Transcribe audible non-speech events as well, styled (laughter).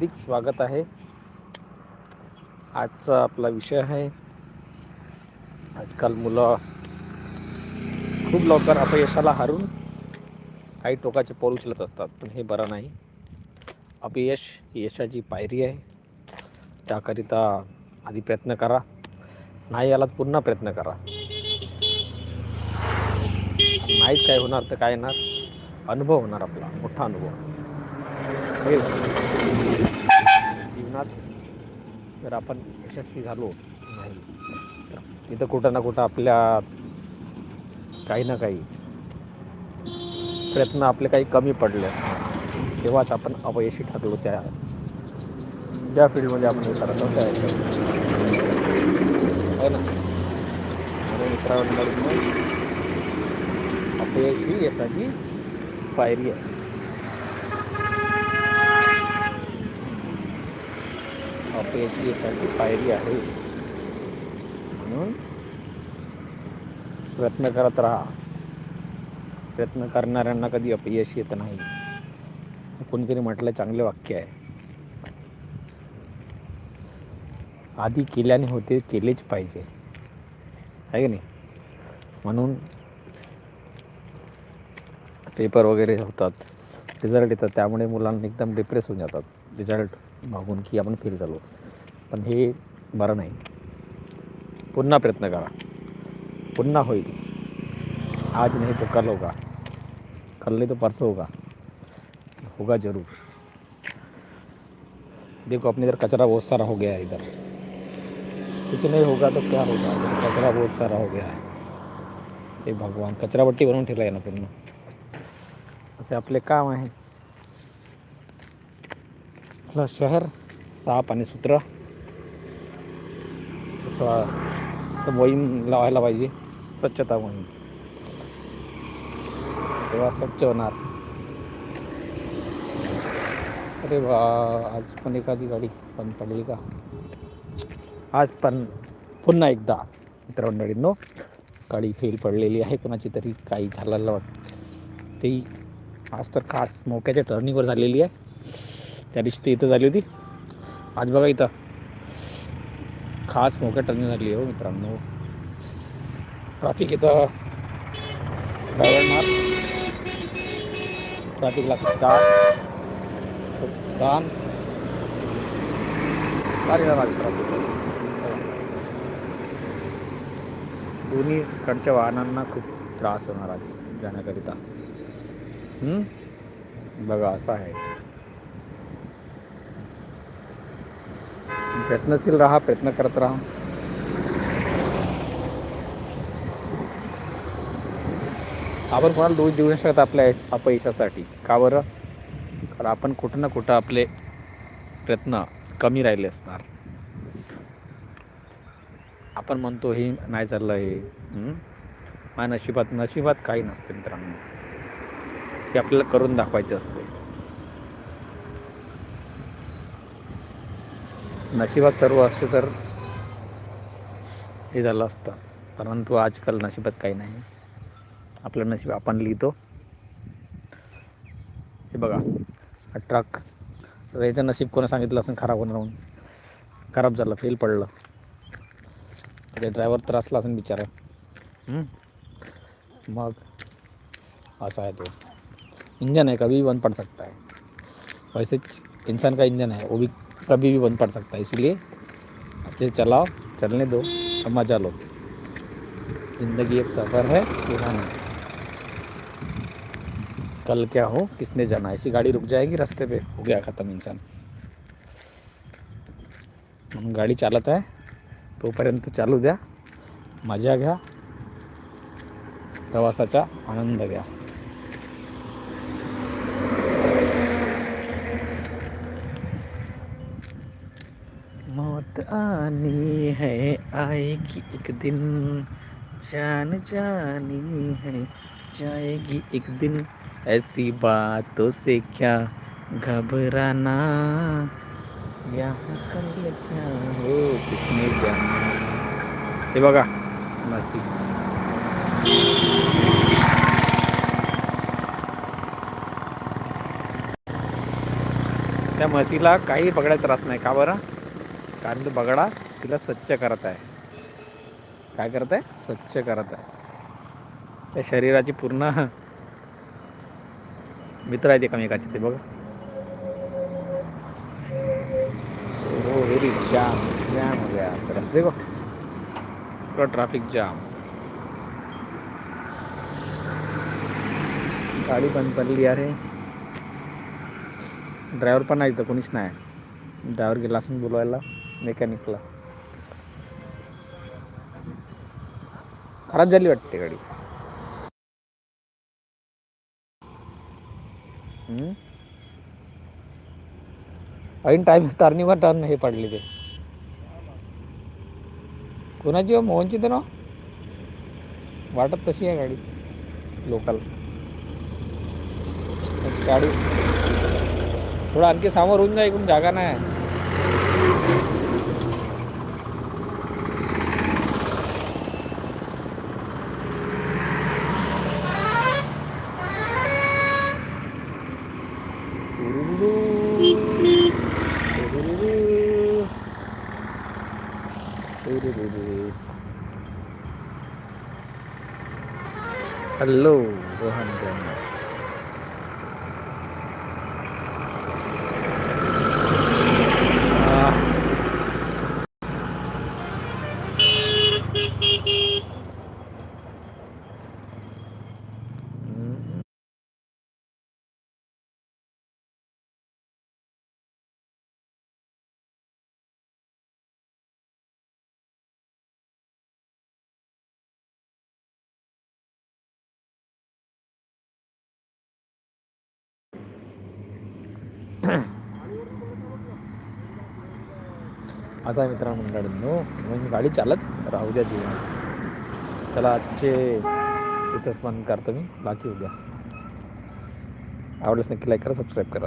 हार्दिक स्वागत आहे. आजचा आपला विषय आहे. आजकाल मुलं खूप लवकर अपयशाला हारून काही टोकाचे पाऊल उचलत असतात पण हे बरं नाही. अपयश ही यशाची पायरी आहे. त्याकरिता आधी प्रयत्न करा. नाही आलात पुन्हा प्रयत्न करा. नाहीत काय होणार तर काय येणार? अनुभव होणार आपला मोठा अनुभव. हे जीवनात जर आपण यशस्वी झालो नाही तर तिथं कुठं ना कुठं आपल्या काही ना काही प्रयत्न आपले काही कमी पडले असतात तेव्हाच आपण अपयशी ठरलो त्या ज्या फील्डमध्ये आपण हे करत आहोत त्या हो ना? मित्रांनो अपयश ही यशाची पायरी आहे. अपयशी एखादी पायरी आहे. म्हणून प्रयत्न करत राहा. प्रयत्न करणाऱ्यांना कधी अपयश येत नाही. कोणीतरी म्हटलं चांगले वाक्य आहे. आधी केल्याने होते केलेच पाहिजे. आहे की नाही? म्हणून पेपर वगैरे होतात. रिझल्ट येतात. त्यामुळे मुलांना एकदम डिप्रेस होऊन जातात. रिझल्ट मागून की आपण फेल झालो. पण हे बरं नाही. पुन्हा प्रयत्न करा. पुन्हा होईल. आज नहीं तो कल होगा. कल नाही तो परसों होगा. होगा जरूर. देखो अपने इधर कचरा बहुत सारा हो गया है इधर. कुछ नहीं होगा तो क्या होगा? कचरा बहुत सारा हो गया है. हे भगवान कचरापट्टी बनवून ठेवला आहे ना पूर्ण. असे आपले काम आहे. आपलं शहर साप आणि सूत्र. मोहीम लावायला पाहिजे. स्वच्छता मोहीम. तेव्हा स्वच्छ होणार. अरे वा आज पण एखादी गाडी पण पडली का? आज पण पुन्हा एकदा मित्रमंडळींनो गाडी फेल पडलेली आहे. कोणाची तरी काही झालेलं वाटतं. तेही आज तर खास मोक्याच्या टर्निंगवर झालेली आहे. त्या दिवशी ती इथं झाली होती. आज बघा इथं. खास मोक्या टर्निंग झाली आहे हो मित्रांनो. ट्रॅफिक इथं. ड्रायव्हर ट्रॅफिकला आज दोन्हीकडच्या वाहनांना खूप त्रास होणार आज जाण्याकरिता. बघा असं आहे. प्रयत्नशील राहा प्रयत्न करत राहा. आपण कोणाला दोष देऊ नाही शकत आपल्या अपयशासाठी का बरं? कारण आपण कुठं ना कुठं आपले प्रयत्न कमी राहिले असणार. आपण म्हणतो हे नाही चाललं हे. माझ्या नशिबात नशिबात काही नसते मित्रांनो. हे आपल्याला करून दाखवायचे असते. नशिबात सर्व असते तर हे झालं असतं. परंतु आजकाल नशिबात काही नाही. आपलं नशीब आपण लिहितो. हे बघा ट्रक याचं नशीब कोणा सांगितलं असं खराब होणार म्हणून? खराब झालं फेल पडलं. ते ड्रायव्हर त्रासला असेल बिचारा. मग असा आहे तो. इंजन है कभी बंद पड़ सकता है वैसे इंसान का इंजन है वो भी कभी भी बंद पड़ सकता है इसलिए अच्छे से चलाओ चलने दो और मजा लो। ज़िंदगी एक सफ़र है सुहाना कल क्या हो किसने जाना ऐसी गाड़ी रुक जाएगी रास्ते पे हो गया ख़त्म इंसान। म्हणून गाडी चालत आहे तोपर्यंत चालू द्या मजा घ्या प्रवासाचा आनंद घ्या मौत आनी है आएगी एक दिन। जान जानी है जाएगी एक दिन। ऐसी बातों से क्या घबराना? यहाँ कल क्या हो? किसने जाना? हे बघा नाशिक त्या म्हशीला काही बघायला त्रास नाही का बरं? कारण तो बगडा तिला स्वच्छ करत आहे. काय करत आहे? स्वच्छ करत आहे. त्या शरीराची पूर्ण मित्र आहेत एकामेकाचे ते बघा. हो व्हेरी जाम जाम हो गया. रस्ते को पूरा ट्राफिक जाम गाडी बंद पडली अरे. ड्रायव्हर पण नाही इथं कोणीच नाही. ड्रायव्हर गेला असून बोलवायला. मेकॅनिकला. खराब झाली वाटते गाडी. हम्म? ऐन टाईम टर्निंगवर टर्न हे पडले ते. कोणाची हो? मोहनची तर ना? वाटत तशी आहे गाडी लोकल गाडी थोडं आणखी समोर होऊन जा इकडून जागा नाही Hello, Rohan Gana. Ah. (clears throat) असा आहे मित्रांनो मग मी गाडी चालत राहू द्या जीवन चला आजचे इथंच बंद करतो मी. बाकी उद्या. आवडल्यास नक्की लाईक करा सबस्क्राईब करा.